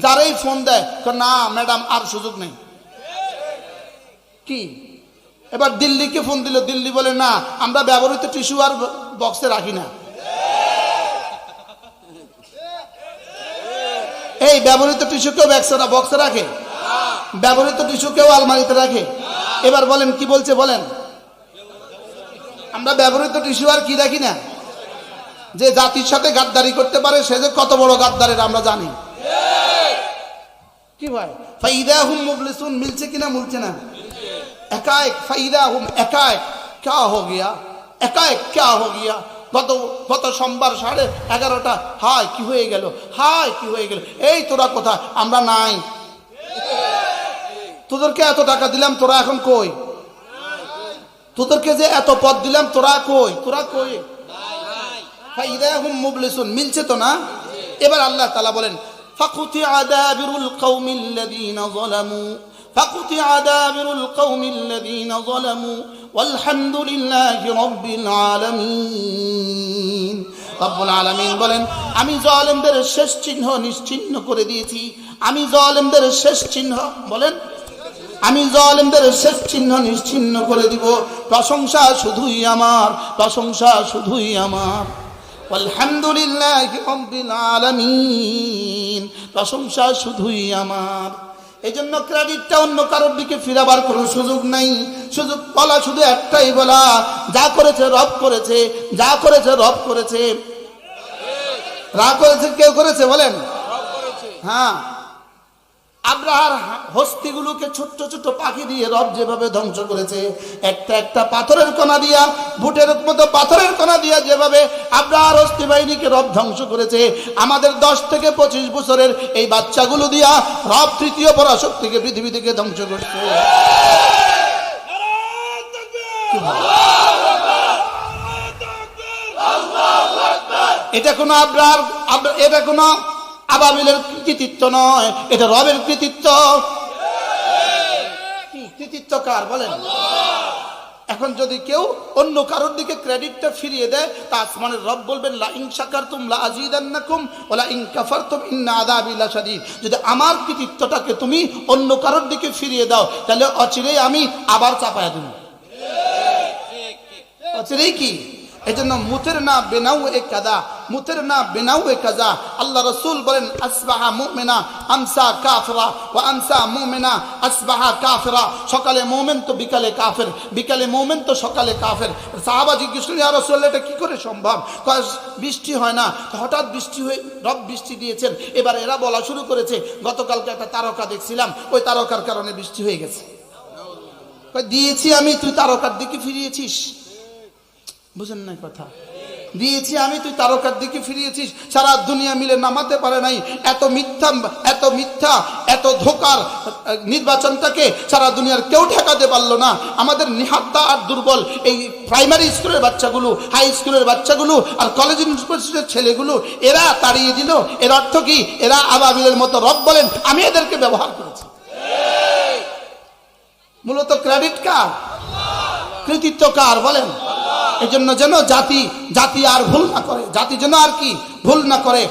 যারাই ফোন দেয় না, ম্যাডাম, আর সুযোগ নেই। কি? এবার দিল্লিকে ফোন দিল, দিল্লি বলে, না, আমরা ব্যবহৃত টিস্যু আর বক্সে রাখি না। এই, ব্যবহৃত টিস্যু কেউ ব্যাক্সে বক্সে রাখে? ব্যবহৃত টিস্যু কেউ আলমারিতে রাখে? এবার বলেন, কি বলছে, বলেন? আমরা ব্যবহৃত টিস্যু আর কি রাখি না? যে জাতির সাথে গাদ্দারি করতে পারে, সে যে কত বড় গাদ্দারের, আমরা জানি। কি ভাই? ফাইদা হুম মুবলিসুন, মিলছে কিনা, মিলছে না? একায়েক ফাইদা হুম একা এক কা হো গিয়া? একা এক কা হো গিয়া? গত গত সোমবার সাড়ে এগারোটা। হায়, কি হয়ে গেল? হায়, কি হয়ে গেল? এই তোরা কথা আমরা নাই। তোদেরকে এত টাকা দিলাম, তোরা এখন কই? তোদেরকে যে এত পদ দিলাম, তোরা কই? তোরা কই? মিলছে তো না? এবার আল্লাহ তালা বলেন ফাকুতিআ দাবিরুল কওমিল্লাযীনা যালামু ফাকুতিআ দাবিরুল কওমিল্লাযীনা যালামু والحمد لله رب العالمين রব্বুল আলামিন বলেন আমি জালেমদের শেষ চিহ্ন নিশ্চিহ্ন করে দিয়েছি আমি জালেমদের শেষ চিহ্ন বলেন আমি জালেমদের শেষ চিহ্ন নিশ্চিহ্ন করে দিব প্রশংসা শুধুই আমার প্রশংসা শুধুই আমার আলহামদুলিল্লাহ রব্বিল আলামিন। প্রশংসা শুধুই আমার। এই জন্য ক্রেডিটটা অন্য কারোর দিকে ফিরাবার কোনো সুযোগ নাই। সুযোগ বলা শুধু একটাই বলা যা করেছে রব করেছে যা করেছে রব করেছে। রা করেছে কেউ করেছে বলেন? হ্যাঁ। আব্রাহার হস্তিগুলোকে ছোট্ট ছোট্ট পাখি দিয়ে রব যেভাবে ধ্বংস করেছে, একটা একটা পাথরের কণা দিয়া, বুটের মতো পাথরের কণা দিয়া যেভাবে আব্রাহার হস্তি বাহিনীকে রব ধ্বংস করেছে, আমাদের দশ থেকে পঁচিশ বছরের এই বাচ্চাগুলো দিয়া রব তৃতীয় পরাশক্তিকে পৃথিবী থেকে ধ্বংস করছে। এটা কোনো আব্রাহার আব- এটা কোনো আবাবিলের কৃতিত্ব নয়, এটা রবের কৃতিত্ব। কৃতিত্ব কার বলেন? এখন যদি কেউ অন্য কারোর দিকে ক্রেডিটটা ফিরিয়ে দেয়, তা আসমানের রব বলবেন, লা ইন শাকারতুম লা আযীদান্নাকুম ওয়া লা ইন কাফারতুম ইন্না আযাবি লাশাদীদ। যদি আমার কৃতিত্বটাকে তুমি অন্য কারোর দিকে ফিরিয়ে দাও, তাহলে অচিরেই আমি আবার চাপায়া দেব। অচিরেই কি? এজন্য মুথের না বেনাউ এ কাদা মুথের না বেনাউ এ কাজা আল্লাহ রসুল বলেন, আসবাহা মুমিনা, আমসা কাফরা ও আমসা মুমিনা, আসবাহা কাফরা। সকালে মোমেন তো বিকালে কাফের, বিকালে মোমেন তো সকালে কাফের। সাহাবা জিজ্ঞেস করলেন, ইয়া রাসূলুল্লাহ, এটা কি করে সম্ভব? বৃষ্টি হয় না। হঠাৎ বৃষ্টি হয়ে, রব বৃষ্টি দিয়েছেন। এবার এরা বলা শুরু করেছে। গতকালকে একটা তারকা দেখছিলাম, ওই তারকার কারণে বৃষ্টি হয়ে গেছে। দিয়েছি আমি, তুই তারকার দিকে ফিরিয়েছিস। বুঝেন নাই কথা? দিয়েছি আমি, তুই তারকার দিকে ফিরিয়েছিস। সারা দুনিয়া মিলে নামাতে পারে নাই। এত মিথ্যা এত মিথ্যা, এত ধোকার নির্বাচনটাকে সারা দুনিয়ার কেউ ঠেকাতে পারল না। আমাদের নিহাত্তা আর দুর্বল। এই প্রাইমারি স্কুলের বাচ্চাগুলো হাই স্কুলের বাচ্চাগুলো আর কলেজ ইউনিভার্সিটির ছেলেগুলো, এরা তাড়িয়ে দিল। এর অর্থ কি? এরা আবাবিলের মতো রব বলেন, আমি এদেরকে ব্যবহার করেছি। মূলত ক্রেডিট কার কৃতিত্ব কার বলেন। এই জন্য যেন জাতি জাতি আর ভুল না করে, জাতি যেন আর কি ভুল না করে